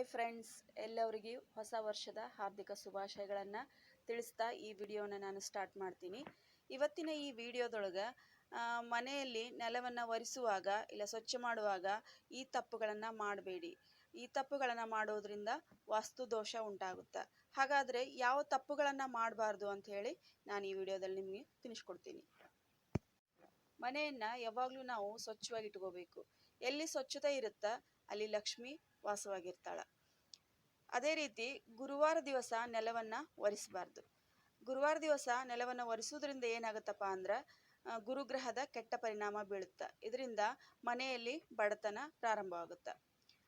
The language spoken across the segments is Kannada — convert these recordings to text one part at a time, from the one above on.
ಹಾಯ್ ಫ್ರೆಂಡ್ಸ್, ಎಲ್ಲರಿಗೂ ಹೊಸ ವರ್ಷದ ಹಾರ್ದಿಕ ಶುಭಾಶಯಗಳನ್ನು ತಿಳಿಸ್ತಾ ಈ ವಿಡಿಯೋನ ನಾನು ಸ್ಟಾರ್ಟ್ ಮಾಡ್ತೀನಿ. ಇವತ್ತಿನ ಈ ವಿಡಿಯೋದೊಳಗೆ ಮನೆಯಲ್ಲಿ ನೆಲವನ್ನು ಒರೆಸುವಾಗ ಇಲ್ಲ ಸ್ವಚ್ಛ ಮಾಡುವಾಗ ಈ ತಪ್ಪುಗಳನ್ನು ಮಾಡಬೇಡಿ. ಈ ತಪ್ಪುಗಳನ್ನು ಮಾಡೋದ್ರಿಂದ ವಾಸ್ತು ದೋಷ ಉಂಟಾಗುತ್ತೆ. ಹಾಗಾದರೆ ಯಾವ ತಪ್ಪುಗಳನ್ನು ಮಾಡಬಾರ್ದು ಅಂತ ಹೇಳಿ ನಾನು ಈ ವಿಡಿಯೋದಲ್ಲಿ ನಿಮಗೆ ತಿಳಿಸ್ಕೊಡ್ತೀನಿ. ಮನೆಯನ್ನು ಯಾವಾಗಲೂ ನಾವು ಸ್ವಚ್ಛವಾಗಿ ಇಟ್ಕೋಬೇಕು ಎಲ್ಲಿ ಸ್ವಚ್ಛತೆ ಇರುತ್ತಾ ಅಲ್ಲಿ ಲಕ್ಷ್ಮಿ ವಾಸವಾಗಿರ್ತಾಳೆ. ಅದೇ ರೀತಿ ಗುರುವಾರ ದಿವಸ ನೆಲವನ್ನು ಒರೆಸಬಾರ್ದು. ಗುರುವಾರ ದಿವಸ ನೆಲವನ್ನು ಒರೆಸೋದ್ರಿಂದ ಏನಾಗುತ್ತಪ್ಪ ಅಂದ್ರೆ ಗುರುಗ್ರಹದ ಕೆಟ್ಟ ಪರಿಣಾಮ ಬೀಳುತ್ತೆ. ಇದರಿಂದ ಮನೆಯಲ್ಲಿ ಬಡತನ ಪ್ರಾರಂಭವಾಗುತ್ತೆ.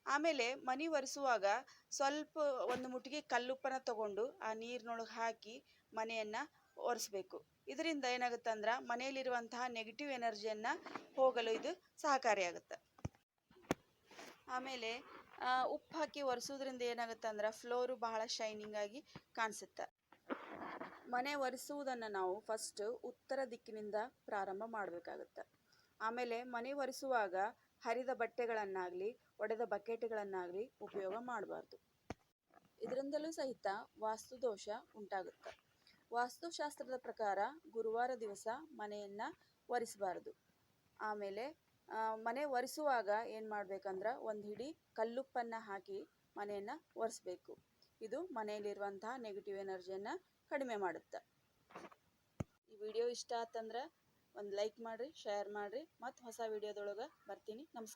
ಆಮೇಲೆ ಮನೆ ಒರೆಸುವಾಗ ಸ್ವಲ್ಪ ಒಂದು ಮುಟ್ಟಿಗೆ ಕಲ್ಲುಪ್ಪನ ತಗೊಂಡು ಆ ನೀರಿನೊಳಗೆ ಹಾಕಿ ಮನೆಯನ್ನು ಒರೆಸ್ಬೇಕು. ಇದರಿಂದ ಏನಾಗುತ್ತೆ ಅಂದ್ರೆ ಮನೆಯಲ್ಲಿರುವಂತಹ ನೆಗೆಟಿವ್ ಎನರ್ಜಿಯನ್ನು ಹೋಗಲು ಇದು ಸಹಕಾರಿಯಾಗುತ್ತೆ. ಆಮೇಲೆ ಉಪ್ಪು ಹಾಕಿ ಒರೆಸೋದ್ರಿಂದ ಏನಾಗುತ್ತೆ ಅಂದ್ರೆ ಫ್ಲೋರು ಬಹಳ ಶೈನಿಂಗ್ ಆಗಿ ಕಾಣಿಸುತ್ತೆ. ಮನೆ ಒರೆಸುವುದನ್ನು ನಾವು ಫಸ್ಟ್ ಉತ್ತರ ದಿಕ್ಕಿನಿಂದ ಪ್ರಾರಂಭ ಮಾಡಬೇಕಾಗುತ್ತೆ. ಆಮೇಲೆ ಮನೆ ಒರೆಸುವಾಗ ಹರಿದ ಬಟ್ಟೆಗಳನ್ನಾಗಲಿ, ಒಡೆದ ಬಕೆಟ್ಗಳನ್ನಾಗಲಿ ಉಪಯೋಗ ಮಾಡಬಾರ್ದು. ಇದರಿಂದಲೂ ಸಹಿತ ವಾಸ್ತು ದೋಷ ಉಂಟಾಗುತ್ತೆ. ವಾಸ್ತುಶಾಸ್ತ್ರದ ಪ್ರಕಾರ ಗುರುವಾರ ದಿವಸ ಮನೆಯನ್ನು ಒರೆಸಬಾರ್ದು. ಆಮೇಲೆ ಮನೆ ಒರೆಸುವಾಗ ಏನು ಮಾಡ್ಬೇಕಂದ್ರೆ ಒಂದು ಹಿಡಿ ಕಲ್ಲುಪ್ಪನ್ನು ಹಾಕಿ ಮನೆಯನ್ನು ಒರೆಸ್ಬೇಕು. ಇದು ಮನೆಯಲ್ಲಿರುವಂತಹ ನೆಗೆಟಿವ್ ಎನರ್ಜಿಯನ್ನು ಕಡಿಮೆ ಮಾಡುತ್ತೆ. ಈ ವಿಡಿಯೋ ಇಷ್ಟ ಆತಂದ್ರೆ ಒಂದು ಲೈಕ್ ಮಾಡಿರಿ ಶೇರ್ ಮಾಡಿರಿ, ಮತ್ತು ಹೊಸ ವಿಡಿಯೋದೊಳಗೆ ಬರ್ತೀನಿ. ನಮಸ್ಕಾರ.